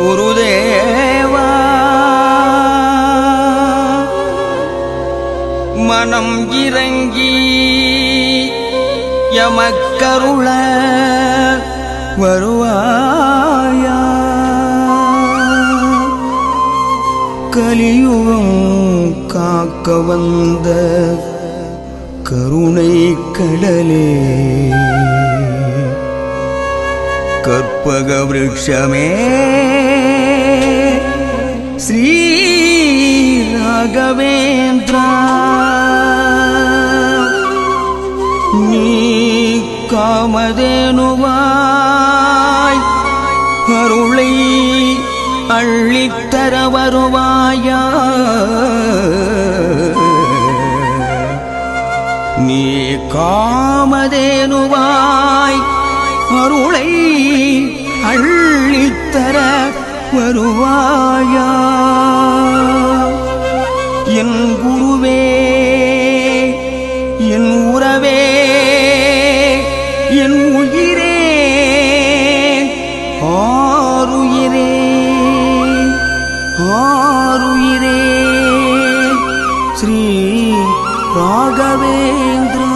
குருதேவா. மனம் இறங்கி எமக்கருள வருவாயா. கலியுகம் காக்க வந்த கருணை கடலே. கற்பக விருட்சமே. ஸ்ரீ ராகவேந்திரா நீ காமதேனுவாய் அருளை அள்ளித்தர வருவாயா? நீ காமதேனுவாய் வருவாயா? என் குருவே என் உறவே என் உயிரே ஆருயிரே ஆருயிரே. ஸ்ரீ ராகவேந்திரா.